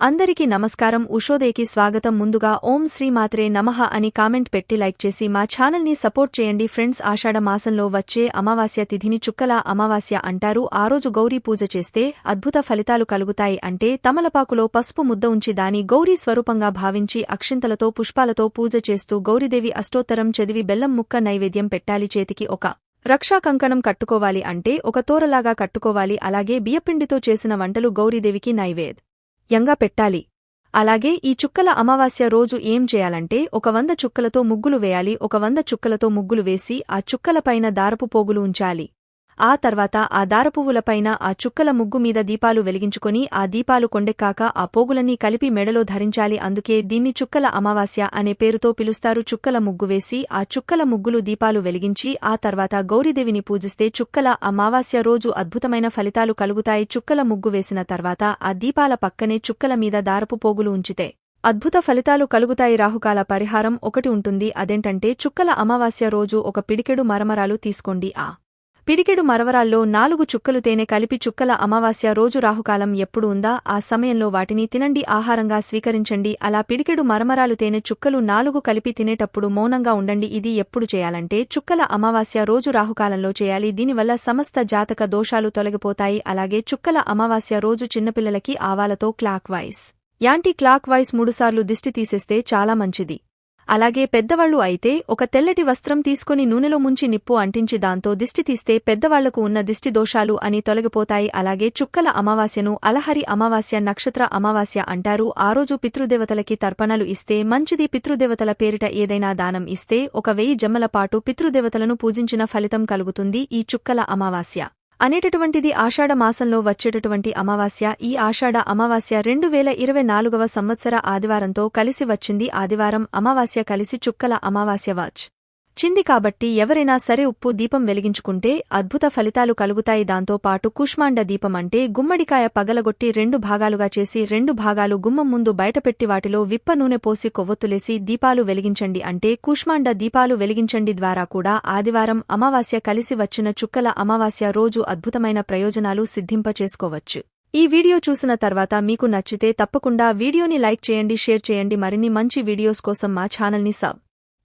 అందరికీ నమస్కారం. ఉషోదేకి స్వాగతం. ముందుగా ఓం శ్రీమాత్రే నమః అని కామెంట్ పెట్టి లైక్ చేసి మా ఛానల్ని సపోర్ట్ చేయండి. ఫ్రెండ్స్ ఆషాఢ మాసంలో వచ్చే అమావాస్య తిథిని చుక్కల అమావాస్య అంటారు. ఆ రోజు గౌరీ పూజ చేస్తే అద్భుత ఫలితాలు కలుగుతాయి అంటే తమలపాకులో పసుపు ముద్ద ఉంచి దాని గౌరీ స్వరూపంగా భావించి అక్షింతలతో పుష్పాలతో పూజ చేస్తూ గౌరీదేవి అష్టోత్తరం చదివి బెల్లం ముక్క నైవేద్యం పెట్టాలి. చేతికి ఒక రక్షా కంకణం కట్టుకోవాలి అంటే ఒక తోరలాగా కట్టుకోవాలి. అలాగే బియ్యపిండితో చేసిన వంటలు గౌరీదేవికి నైవేద్ యంగా పెట్టాలి. అలాగే ఈ చుక్కల అమావాస్య రోజు ఏం చేయాలంటే ఒక వంద చుక్కలతో ముగ్గులు వేయాలి ఒక వంద చుక్కలతో ముగ్గులు వేసి ఆ చుక్కలపైన దారపు పోగులు ఉంచాలి. ఆ తర్వాత ఆ దారపువ్వులపైన ఆ చుక్కల ముగ్గు మీద దీపాలు వెలిగించుకొని ఆ దీపాలు కొండెక్కాక ఆ పోగులన్నీ కలిపి మెడలో ధరించాలి అందుకే దీన్ని చుక్కల అమావాస్య అనే పేరుతో పిలుస్తారు. చుక్కల ముగ్గు వేసి ఆ చుక్కల ముగ్గులు దీపాలు వెలిగించి ఆ తర్వాత గౌరీదేవిని పూజిస్తే చుక్కల అమావాస్య రోజు అద్భుతమైన ఫలితాలు కలుగుతాయి. చుక్కల ముగ్గు వేసిన తర్వాత ఆ దీపాల పక్కనే చుక్కల మీద దారపు పోగులు ఉంచితే అద్భుత ఫలితాలు కలుగుతాయి. రాహుకాల పరిహారం ఒకటి ఉంటుంది. అదేంటంటే చుక్కల అమావాస్య రోజు ఒక పిడికెడు మరమరాలు తీసుకోండి. ఆ పిడికెడు మరవరాల్లో నాలుగు చుక్కలు తేనె కలిపి చుక్కల అమావాస్య రోజు రాహుకాలం ఎప్పుడు ఉందా? ఆ సమయంలో వాటిని తినండి ఆహారంగా స్వీకరించండి. అలా పిడికెడు మరమరాలు తేనె చుక్కలు నాలుగు కలిపి తినేటప్పుడు మౌనంగా ఉండండి. ఇది ఎప్పుడు చేయాలంటే చుక్కల అమావాస్య రోజు రాహుకాలంలో చేయాలి. దీనివల్ల సమస్త జాతక దోషాలు తొలగిపోతాయి. అలాగే చుక్కల అమావాస్య రోజు చిన్నపిల్లలకి ఆవాలతో clockwise. Anti clock vice మూడుసార్లు దిష్టి తీసేస్తే చాలా మంచిది. అలాగే పెద్దవాళ్ళు అయితే ఒక తెల్లటి వస్త్రం తీసుకుని నూనెలో ముంచి నిప్పు అంటించి దాంతో దిష్టి తీస్తే పెద్దవాళ్ళకు ఉన్న దిష్టి దోషాలు అని తొలగిపోతాయి. అలాగే చుక్కల అమావాస్యను అలహరి అమావాస్య నక్షత్ర అమావాస్య అంటారు. ఆ రోజు పితృదేవతలకి తర్పణలు ఇస్తే మంచిది. పితృదేవతల పేరిట ఏదైనా దానం ఇస్తే ఒక వెయ్యి జమ్మల పాటు పితృదేవతలను పూజించిన ఫలితం కలుగుతుంది. ఈ చుక్కల అమావాస్య. అనేటటువంటిది ఆషాఢ మాసంలో వచ్చేటటువంటి అమావాస్య. ఈ ఆషాఢ అమావాస్య రెండు వేల ఇరవై నాలుగవ సంవత్సర ఆదివారంతో కలిసి వచ్చింది. ఆదివారం అమావాస్య కలిసి చుక్కల అమావాస్య వాచ్. చింది కాబట్టి ఎవరైనా సరే ఉప్పు దీపం వెలిగించుకుంటే అద్భుత ఫలితాలు కలుగుతాయి. దాంతో పాటు కుష్మాండ దీపం అంటే గుమ్మడికాయ పగలగొట్టి రెండు భాగాలుగా చేసి రెండు భాగాలు గుమ్మం ముందు బయటపెట్టి వాటిలో విప్ప నూనె పోసి కొవ్వొత్తులేసి దీపాలు వెలిగించండి అంటే కుష్మాండ దీపాలు వెలిగించండి ద్వారా కూడా ఆదివారం అమావాస్య కలిసి వచ్చిన చుక్కల అమావాస్య రోజు అద్భుతమైన ప్రయోజనాలు సిద్ధింపచేసుకోవచ్చు. ఈ వీడియో చూసిన తర్వాత మీకు నచ్చితే తప్పకుండా వీడియోని లైక్ చేయండి షేర్ చేయండి. మరిన్ని మంచి వీడియోస్ కోసం మా ఛానల్ని సబ్